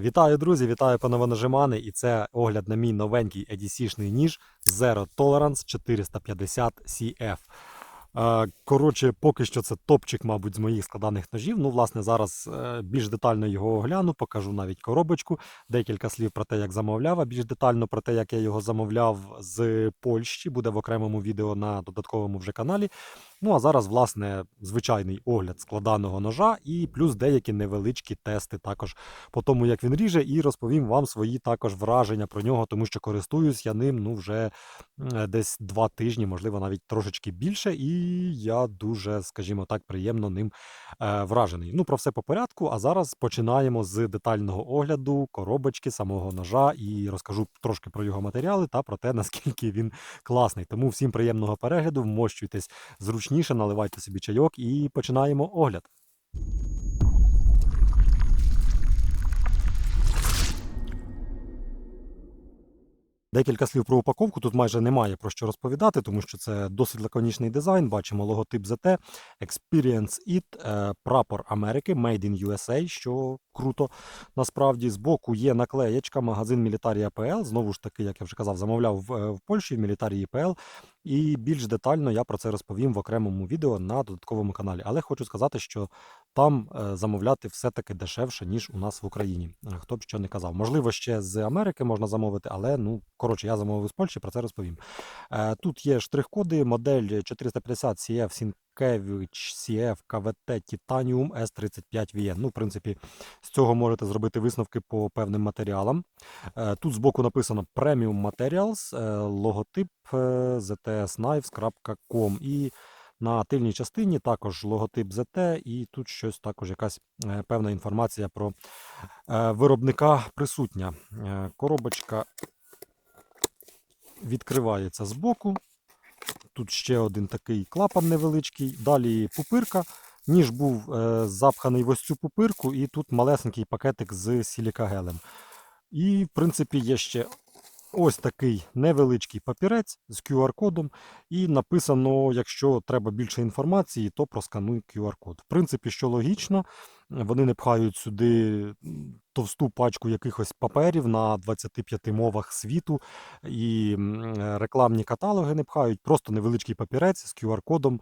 Вітаю, друзі! Вітаю панове І це огляд на мій новенький EDC-шний ніж Zero Tolerance 450 CF. Е, Коротше, поки що це топчик, мабуть, з моїх складаних ножів. Ну, власне, зараз е, більш детально його огляну, покажу навіть коробочку, декілька слів про те, як замовляв, а більш детально про те, як я його замовляв з Польщі, буде в окремому відео на додатковому вже каналі. Ну а зараз, власне, звичайний огляд складаного ножа і плюс деякі невеличкі тести також по тому, як він ріже, і розповім вам свої також враження про нього, тому що користуюсь я ним ну вже е, десь два тижні, можливо, навіть трошечки більше, і я дуже, скажімо так, приємно ним е, вражений. Ну, про все по порядку. А зараз починаємо з детального огляду коробочки самого ножа і розкажу трошки про його матеріали та про те, наскільки він класний. Тому всім приємного перегляду, вмощуйтесь зручніше, наливайте собі чайок і починаємо огляд. Декілька слів про упаковку. Тут майже немає про що розповідати, тому що це досить лаконічний дизайн. Бачимо логотип ZT, Experience It, е, прапор Америки, Made in USA, що круто. Насправді, збоку є наклеєчка, магазин Military APL. Знову ж таки, як я вже казав, замовляв е, в Польщі в Military APL. І більш детально я про це розповім в окремому відео на додатковому каналі. Але хочу сказати, що там е, замовляти все-таки дешевше, ніж у нас в Україні. Е, Хто б що не казав. Можливо, ще з Америки можна замовити, але ну коротше, я замовив з Польщі, про це розповім. Е, Тут є штрих-коди, модель 450 CF Sienkiewicz CF KVT Titanium S35VN. Ну, в принципі, з цього можете зробити висновки по певним матеріалам. Тут збоку написано Premium Materials, логотип ztsknives.com і на тильній частині також логотип ZT, і тут щось також якась е, певна інформація про е, виробника присутня. Е, Коробочка відкривається збоку. Тут ще один такий клапан невеличкий. Далі пупирка. Ніж був запханий в ось цю пупирку, і тут малесенький пакетик з сілікагелем. І, в принципі, є ще ось такий невеличкий папірець з QR-кодом. І написано: якщо треба більше інформації, то проскануй QR-код. В принципі, що логічно, вони не пхають сюди товсту пачку якихось паперів на 25 мовах світу, і рекламні каталоги не пхають, просто невеличкий папірець з QR-кодом.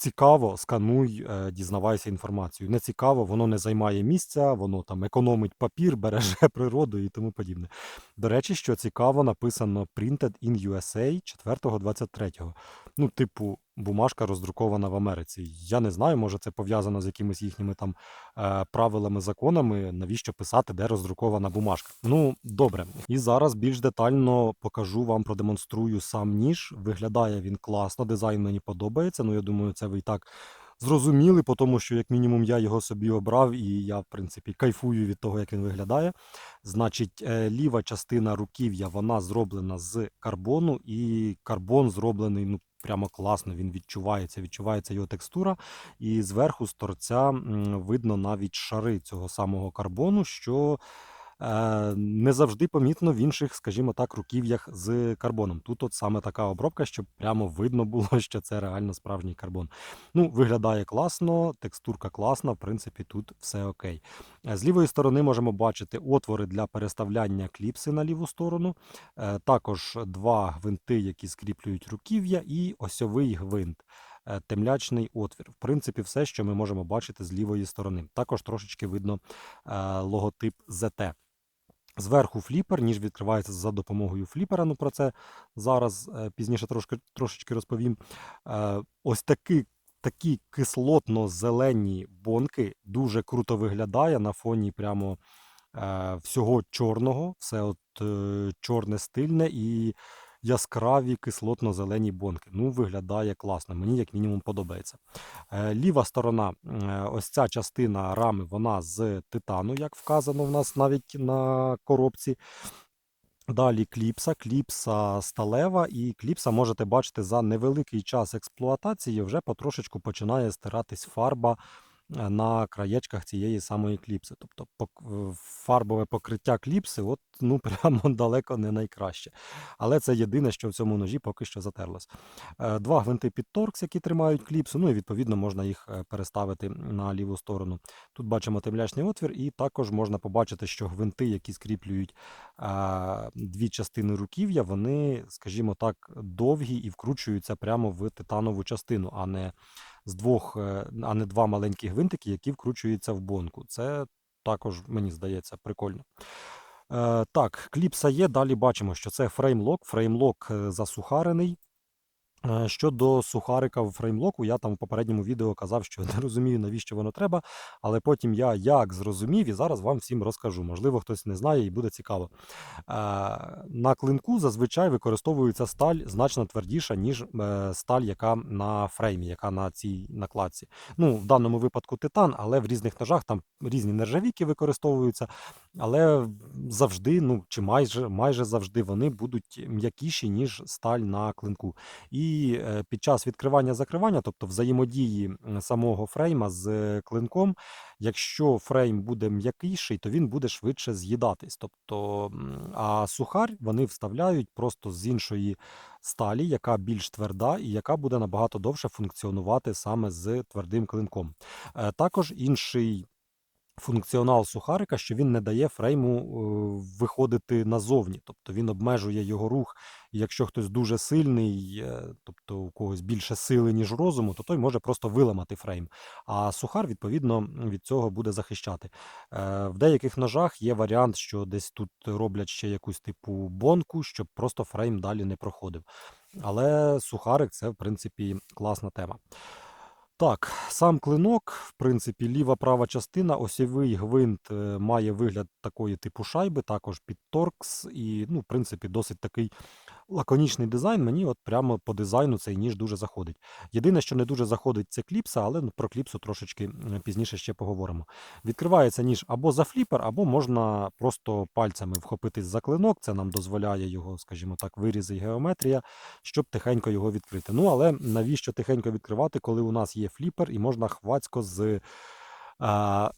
Цікаво, скануй, е, дізнавайся інформацію. Не цікаво, воно не займає місця, воно там економить папір, береже природу і тому подібне. До речі, що цікаво, написано Printed in USA 4.23. Ну, типу, бумажка роздрукована в Америці. Я не знаю, може це пов'язано з якимись їхніми там е, правилами, законами, навіщо писати, де роздрукована бумажка. Ну, добре. І зараз більш детально покажу вам, продемонструю сам ніж. Виглядає він класно, дизайн мені подобається. Ну, я думаю, це ви і так зрозуміли, по тому що, як мінімум, я його собі обрав, і я, в принципі, кайфую від того, як він виглядає. Значить, е, ліва частина руків'я вона зроблена з карбону, і карбон зроблений ну, прямо класно. Він відчувається, відчувається його текстура. І зверху з торця видно навіть шари цього самого карбону, що не завжди помітно в інших, скажімо так, руків'ях з карбоном. Тут от саме така обробка, щоб прямо видно було, що це реально справжній карбон. Ну, виглядає класно, текстурка класна, в принципі, тут все окей. Е, З лівої сторони можемо бачити отвори для переставляння кліпси на ліву сторону. Е, Також два гвинти, які скріплюють руків'я, і осьовий гвинт. е, Темлячний отвір. В принципі, все, що ми можемо бачити з лівої сторони. Також трошечки видно е, логотип ZT. Зверху фліпер, ніж відкривається за допомогою фліпера. Ну про це зараз е, пізніше трошки, трошечки розповім. Е, Ось такі, такі кислотно-зелені бонки дуже круто виглядає на фоні прямо е, всього чорного. Все от чорне стильне і яскраві кислотно-зелені бонки. Ну, виглядає класно. Мені як мінімум подобається. Е, Ліва сторона, е, ось ця частина рами, вона з титану, як вказано в нас навіть на коробці. Далі кліпса, кліпса сталева, і кліпса можете бачити за невеликий час експлуатації вже потрошечку починає стиратись фарба на краєчках цієї самої кліпси. Тобто е, фарбове покриття кліпси от, ну, прямо далеко не найкраще. Але це єдине, що в цьому ножі поки що затерлось. Е, Два гвинти під торкс, які тримають кліпсу, ну і відповідно можна їх е, переставити на ліву сторону. Тут бачимо темлячний отвір, і також можна побачити, що гвинти, які скріплюють дві частини руків'я, вони, скажімо так, довгі і вкручуються прямо в титанову частину, а не з двох, е, а не два маленькі гвинтики, які вкручуються в бонку. Це також, мені здається, прикольно. Е, так, кліпса є. Далі бачимо, що це фреймлок. Фреймлок е, засухарений. Е, Щодо сухарика в фреймлоку, я там в попередньому відео казав, що не розумію, навіщо воно треба, але потім я як зрозумів і зараз вам всім розкажу. Можливо, хтось не знає і буде цікаво. Е, На клинку зазвичай використовується сталь значно твердіша, ніж е, сталь, яка на фреймі, яка на цій накладці. Ну, в даному випадку титан, але в різних ножах там різні нержавійки використовуються, але завжди, ну чи майже майже завжди вони будуть м'якіші, ніж сталь на клинку. І е, під час відкривання-закривання, тобто взаємодії самого фрейма з е, клинком, якщо фрейм буде м'якіший, то він буде швидше з'їдатись. Тобто, а сухар вони вставляють просто з іншої сталі, яка більш тверда і яка буде набагато довше функціонувати саме з твердим клинком. Е, Також інший функціонал сухарика, що він не дає фрейму е, виходити назовні, тобто він обмежує його рух. І якщо хтось дуже сильний, е, тобто у когось більше сили, ніж розуму, то той може просто виламати фрейм. А сухар, відповідно, від цього буде захищати. Е, В деяких ножах є варіант, що десь тут роблять ще якусь типу бонку, щоб просто фрейм далі не проходив. Але сухарик це, в принципі, класна тема. Так, сам клинок, в принципі, ліва права частина, осьовий гвинт е, має вигляд такої типу шайби, також під торкс, і, ну, в принципі, досить такий лаконічний дизайн. Мені от прямо по дизайну цей ніж дуже заходить. Єдине, що не дуже заходить, це кліпса, але ну, про кліпсу трошечки пізніше ще поговоримо. Відкривається ніж або за фліпер, або можна просто пальцями вхопитись за клинок. Це нам дозволяє його, скажімо так, вирізи геометрія, щоб тихенько його відкрити. Ну, але навіщо тихенько відкривати, коли у нас є фліпер і можна хвацько з а,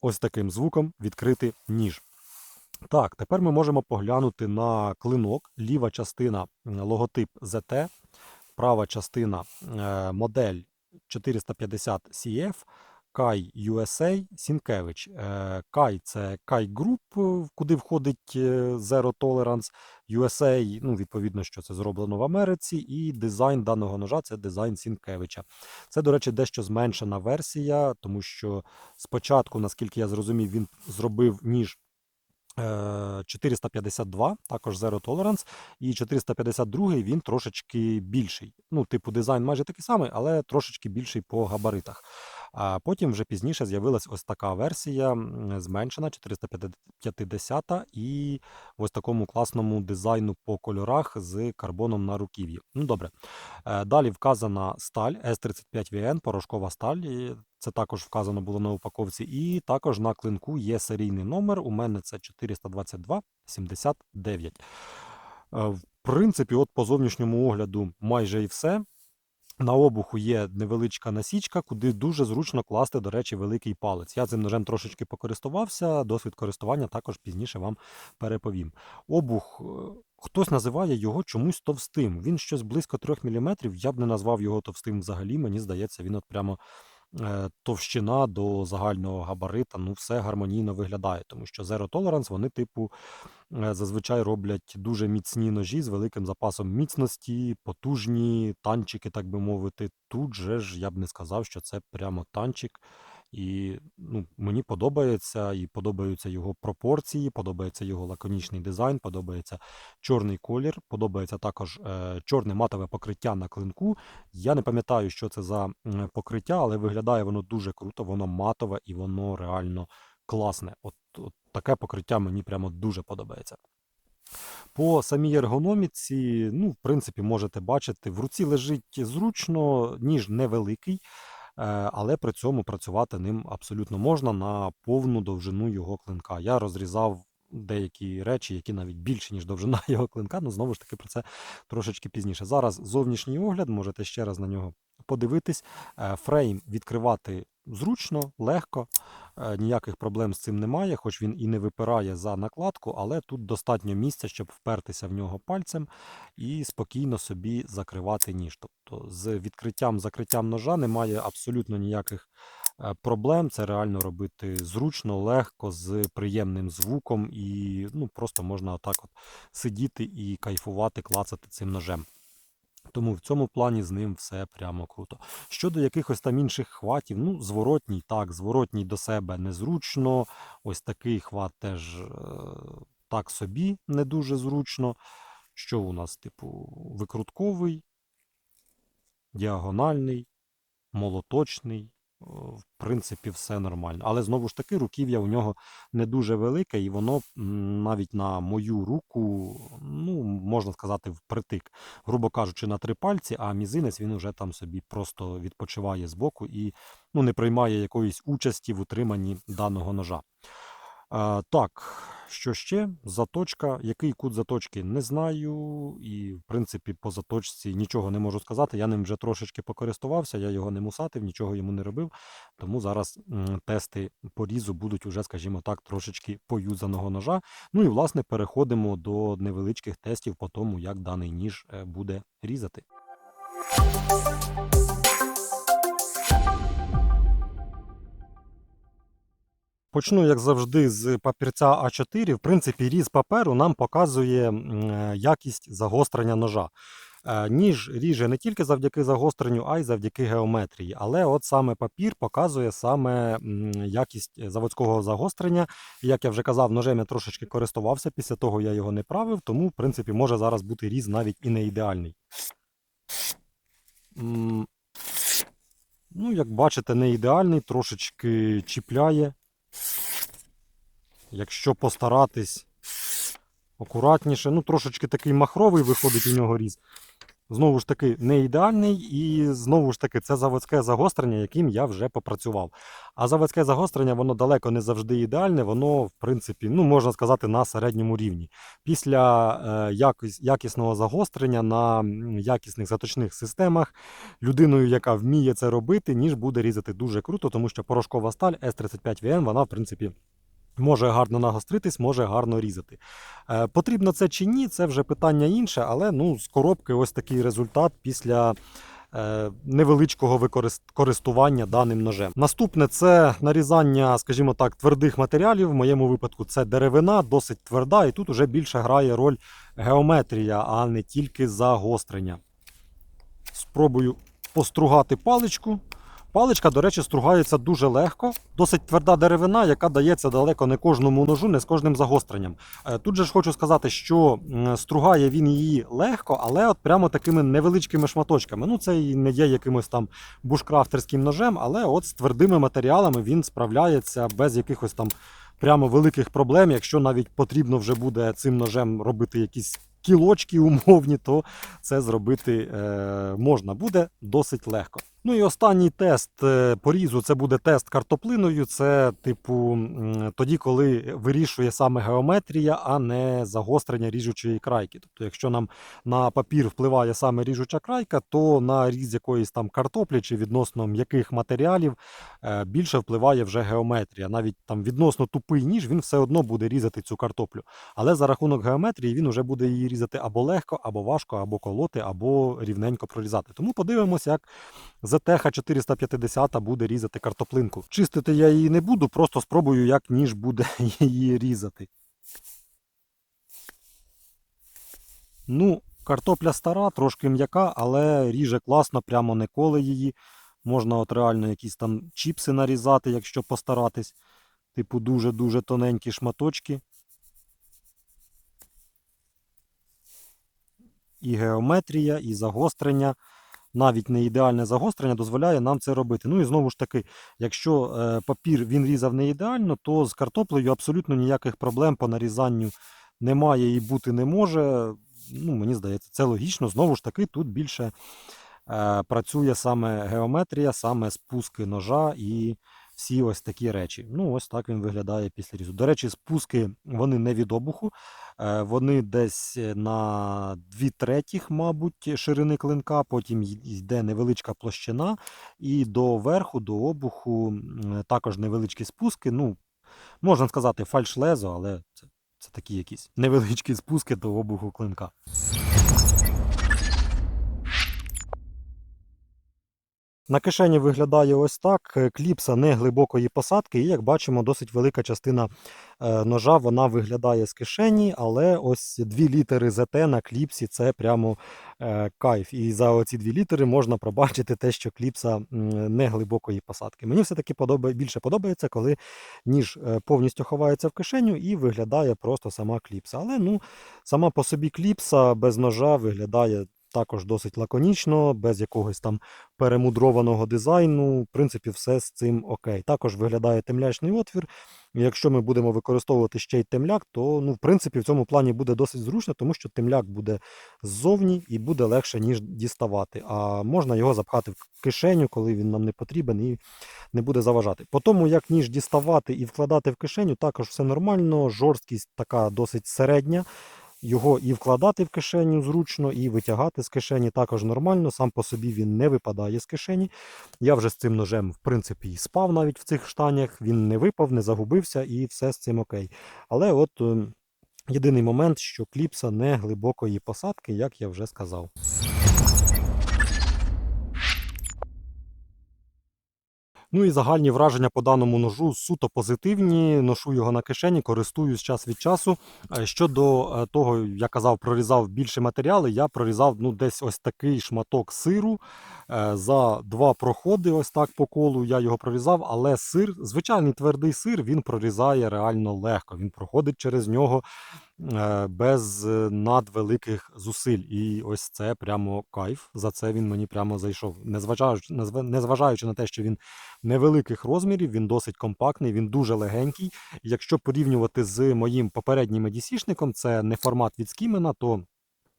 ось таким звуком відкрити ніж. Так, тепер ми можемо поглянути на клинок. Ліва частина логотип ZT, права частина е, модель 450 CF, Kai USA, Сінкевич. Е, Kai це Kai Group, е, куди входить Zero Tolerance. USA, ну, відповідно, що це зроблено в Америці, і дизайн даного ножа це дизайн Сінкевича. Це, до речі, дещо зменшена версія, тому що спочатку, наскільки я зрозумів, він зробив ніж 452, також Zero Tolerance, і 452 він трошечки більший. Ну, типу, дизайн майже такий самий, але трошечки більший по габаритах. А потім вже пізніше з'явилась ось така версія, зменшена 450 і ось такому класному дизайну по кольорах з карбоном на руків'ї. Ну добре. Е, Далі вказана сталь S35VN, порошкова сталь. Це також вказано було на упаковці. І також на клинку є серійний номер. У мене це 422 79. Е, В принципі, от по зовнішньому огляду майже і все. На обуху є невеличка насічка, куди дуже зручно класти, до речі, великий палець. Я цим ножем трошечки покористувався, досвід користування також пізніше вам переповім. Обух, е, хтось називає його чомусь товстим. Він щось близько 3 мм, я б не назвав його товстим взагалі. Мені здається, він от прямо товщина до загального габарита, ну все гармонійно виглядає, тому що Zero Tolerance, вони, типу, е, зазвичай роблять дуже міцні ножі з великим запасом міцності, потужні танчики, так би мовити. Тут же ж я б не сказав, що це прямо танчик. І ну, мені подобається, і подобаються його пропорції, подобається його лаконічний дизайн, подобається чорний колір, подобається також е, чорне матове покриття на клинку. Я не пам'ятаю, що це за покриття, але виглядає воно дуже круто, воно матове і воно реально класне. От, от таке покриття мені прямо дуже подобається. По самій ергономіці, ну, в принципі, можете бачити, в руці лежить зручно, ніж невеликий, але при цьому працювати ним абсолютно можна на повну довжину його клинка. Я розрізав деякі речі, які навіть більше, ніж довжина його клинка, ну знову ж таки про це трошечки пізніше. Зараз зовнішній огляд, можете ще раз на нього подивитись. Е, Фрейм відкривати зручно, легко, е, ніяких проблем з цим немає, хоч він і не випирає за накладку, але тут достатньо місця, щоб впертися в нього пальцем і спокійно собі закривати ніж. Тобто з відкриттям закриттям ножа немає абсолютно ніяких е, проблем. Це реально робити зручно, легко, з приємним звуком, і ну, просто можна отак от сидіти і кайфувати, клацати цим ножем. Тому в цьому плані з ним все прямо круто. Щодо якихось там інших хватів, ну, зворотній, так, зворотній до себе незручно. Ось такий хват теж е, так собі не дуже зручно. Що у нас, типу, викрутковий, діагональний, молоточний. В принципі, все нормально. Але знову ж таки, руків'я у нього не дуже велике, і воно навіть на мою руку, ну, можна сказати, впритик. Грубо кажучи, на три пальці, а мізинець він уже там собі просто відпочиває збоку і ну, не приймає якоїсь участі в утриманні даного ножа. Так, що ще? Заточка. Який кут заточки не знаю. І, в принципі, по заточці нічого не можу сказати. Я ним вже трошечки покористувався, я його не мусатив, нічого йому не робив. Тому зараз тести порізу будуть уже, скажімо так, трошечки поюзаного ножа. Ну і, власне, переходимо до невеличких тестів по тому, як даний ніж е, буде різати. Почну, як завжди, з папірця А4. В принципі, різ паперу нам показує е, якість загострення ножа. Е, Ніж ріже не тільки завдяки загостренню, а й завдяки геометрії. Але от саме папір показує саме якість заводського загострення. Як я вже казав, ножем я трошечки користувався, після того я його не правив, тому, в принципі, може зараз бути різ навіть і не ідеальний. Ну, як бачите, не ідеальний, трошечки чіпляє. Якщо постаратись акуратніше, ну трошечки такий махровий виходить у нього різ. Знову ж таки, не ідеальний, і знову ж таки, це заводське загострення, яким я вже попрацював. А заводське загострення, воно далеко не завжди ідеальне, воно, в принципі, ну, можна сказати, на середньому рівні. Після е, якіс, якісного загострення на якісних заточних системах людиною, яка вміє це робити, ніж буде різати дуже круто, тому що порошкова сталь S35VN, вона, в принципі, Може гарно нагостритись, може гарно різати. Е, потрібно це чи ні, це вже питання інше, але ну, з коробки ось такий результат після е, невеличкого користування даним ножем. Наступне це нарізання, скажімо так, твердих матеріалів. В моєму випадку це деревина, досить тверда, і тут вже більше грає роль геометрія, а не тільки загострення. Спробую постругати паличку. Паличка, до речі, стругається дуже легко. Досить тверда деревина, яка дається далеко не кожному ножу, не з кожним загостренням. Е, Тут же ж хочу сказати, що стругає він її легко, але от прямо такими невеличкими шматочками. Ну, це і не є якимось там бушкрафтерським ножем, але от з твердими матеріалами він справляється без якихось там прямо великих проблем. Якщо навіть потрібно вже буде цим ножем робити якісь кілочки умовні, то це зробити е, можна буде досить легко. Ну і останній тест е, порізу це буде тест картоплиною. Це, типу, тоді, коли вирішує саме геометрія, а не загострення ріжучої крайки. Тобто, якщо нам на папір впливає саме ріжуча крайка, то на різ якоїсь там картоплі чи відносно м'яких матеріалів е, більше впливає вже геометрія. Навіть там відносно тупий ніж він все одно буде різати цю картоплю. Але за рахунок геометрії він вже буде її різати або легко, або важко, або колоти, або рівненько прорізати. Тому подивимося, як ZTH 450 буде різати картоплинку. Чистити я її не буду, просто спробую, як ніж буде її різати. Ну, картопля стара, трошки м'яка, але ріже класно, прямо не коле її. Можна от реально якісь там чіпси нарізати, якщо постаратись. Типу дуже-дуже тоненькі шматочки. І геометрія, і загострення. Навіть не ідеальне загострення дозволяє нам це робити. Ну і знову ж таки, якщо е, папір він різав не ідеально, то з картоплею абсолютно ніяких проблем по нарізанню немає і бути не може. Ну, мені здається, це логічно. Знову ж таки, тут більше е, працює саме геометрія, саме спуски ножа і всі ось такі речі. Ну, ось так він виглядає після різу. До речі, спуски вони не від обуху, е, вони десь на 2 третіх, мабуть, ширини клинка, потім йде невеличка площина, і до верху, до обуху також невеличкі спуски. Ну, можна сказати, фальш-лезо, але це, це такі якісь невеличкі спуски до обуху клинка. На кишені виглядає ось так. Е, Кліпса не глибокої посадки, і як бачимо, досить велика частина е, ножа вона виглядає з кишені, але ось дві літери ЗТ на кліпсі це прямо е, кайф. І за оці дві літери можна пробачити те, що кліпса не глибокої посадки. Мені все-таки подобає, більше подобається, коли ніж повністю ховається в кишеню і виглядає просто сама кліпса. Але ну, сама по собі кліпса без ножа виглядає також досить лаконічно, без якогось там перемудрованого дизайну. В принципі, все з цим окей. Також виглядає темлячний отвір. Якщо ми будемо використовувати ще й темляк, то ну, в принципі в цьому плані буде досить зручно, тому що темляк буде ззовні і буде легше, ніж діставати. А можна його запхати в кишеню, коли він нам не потрібен, і не буде заважати. По тому, як ніж діставати і вкладати в кишеню, також все нормально. Жорсткість така досить середня. Його і вкладати в кишеню зручно, і витягати з кишені також нормально. Сам по собі він не випадає з кишені. Я вже з цим ножем, в принципі, і спав навіть в цих штанях. Він не випав, не загубився і все з цим окей. Але от е, єдиний момент, що кліпса не глибокої посадки, як я вже сказав. Ну і загальні враження по даному ножу суто позитивні. Ношу його на кишені, користуюсь час від часу. Е, Щодо е, того, я казав, прорізав більше матеріали, я прорізав ну, десь ось такий шматок сиру е, за два проходи, ось так по колу я його прорізав, але сир, звичайний твердий сир, він прорізає реально легко. Він проходить через нього без е, надвеликих зусиль. І ось це прямо кайф. За це він мені прямо зайшов. Незважаючи, незважаючи на те, що він невеликих розмірів, він досить компактний, він дуже легенький. Якщо порівнювати з моїм попереднім EDC-шником, це не формат від Скімена, то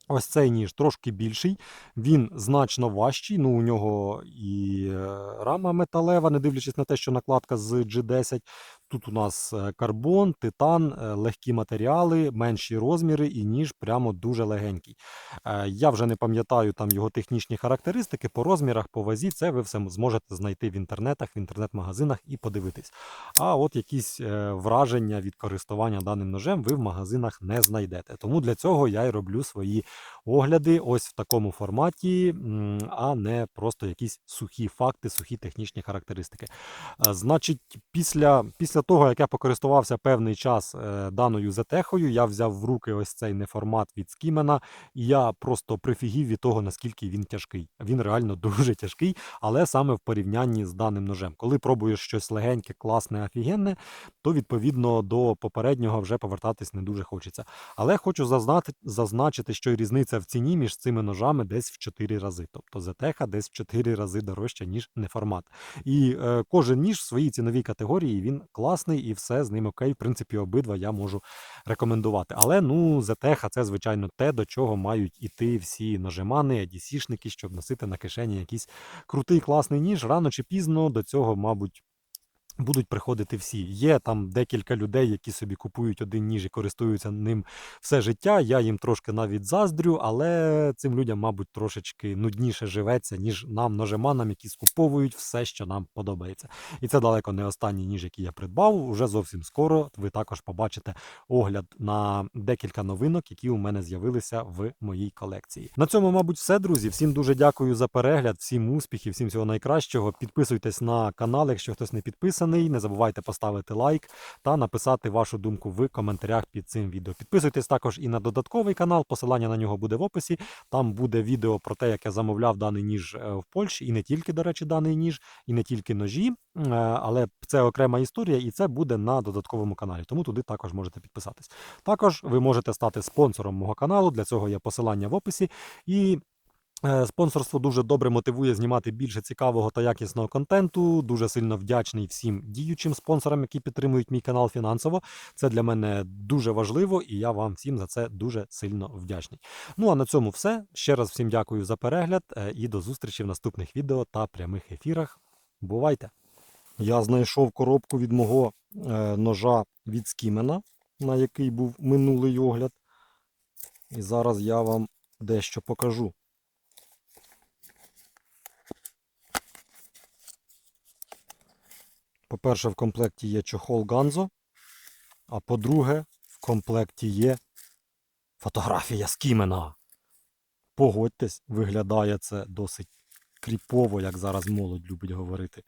ось цей ніж трошки більший, він значно важчий. Ну, у нього і е, рама металева, не дивлячись на те, що накладка з G10. Тут у нас е, карбон, титан, е, легкі матеріали, менші розміри, і ніж прямо дуже легенький. Е, Я вже не пам'ятаю там його технічні характеристики по розмірах, по вазі. Це ви все зможете знайти в інтернетах, в інтернет-магазинах і подивитись. А от якісь враження від користування даним ножем ви в магазинах не знайдете. Тому для цього я й роблю свої огляди ось в такому форматі, а не просто якісь сухі факти, сухі технічні характеристики. Значить, після, після того, як я покористувався певний час е, даною зетехою, я взяв в руки ось цей неформат від Скімена, і я просто прифігів від того, наскільки він тяжкий. Він реально дуже тяжкий, але саме в порівнянні з даним ножем. Коли пробуєш щось легеньке, класне, офігенне, то відповідно до попереднього вже повертатись не дуже хочеться. Але хочу зазнати, зазначити, що різниця в ціні між цими ножами десь в 4 рази. Тобто ZTH десь в 4 рази дорожча, ніж неформат. І е, кожен ніж в своїй ціновій категорії він класний і все з ним окей. В принципі, обидва я можу рекомендувати. Але ну, ZTH це, звичайно, те, до чого мають іти всі нажимани, ADC-шники, щоб носити на кишені якийсь крутий класний ніж. Рано чи пізно до цього, мабуть. Будуть приходити всі. Є там декілька людей, які собі купують один ніж і користуються ним все життя. Я їм трошки навіть заздрю, але цим людям, мабуть, трошечки нудніше живеться, ніж нам, ножеманам, які скуповують все, що нам подобається. І це далеко не останній ніж, який я придбав. Уже зовсім скоро ви також побачите огляд на декілька новинок, які у мене з'явилися в моїй колекції. На цьому, мабуть, все, друзі. Всім дуже дякую за перегляд, всім успіхів, всім всього найкращого. Підписуйтесь на канал, якщо хтось не підписаний. Не забувайте поставити лайк та написати вашу думку в коментарях під цим відео. Підписуйтесь також і на додатковий канал. Посилання на нього буде в описі. Там буде відео про те, як я замовляв даний ніж е, в Польщі, і не тільки, до речі, даний ніж, і не тільки ножі, е, але це окрема історія, і це буде на додатковому каналі. Тому туди також можете підписатись. Також ви можете стати спонсором мого каналу. Для цього є посилання в описі. І Спонсорство дуже добре мотивує знімати більше цікавого та якісного контенту. Дуже сильно вдячний всім діючим спонсорам, які підтримують мій канал фінансово. Це для мене дуже важливо, і я вам всім за це дуже сильно вдячний. Ну а на цьому все. Ще раз всім дякую за перегляд е, і до зустрічі в наступних відео та прямих ефірах. Бувайте! Я знайшов коробку від мого е, ножа від Скімена, на який був минулий огляд. І зараз я вам дещо покажу. По-перше, в комплекті є чохол Ганзо, а по-друге, в комплекті є фотографія Скімена. Погодьтесь, виглядає це досить кріпово, як зараз молодь любить говорити.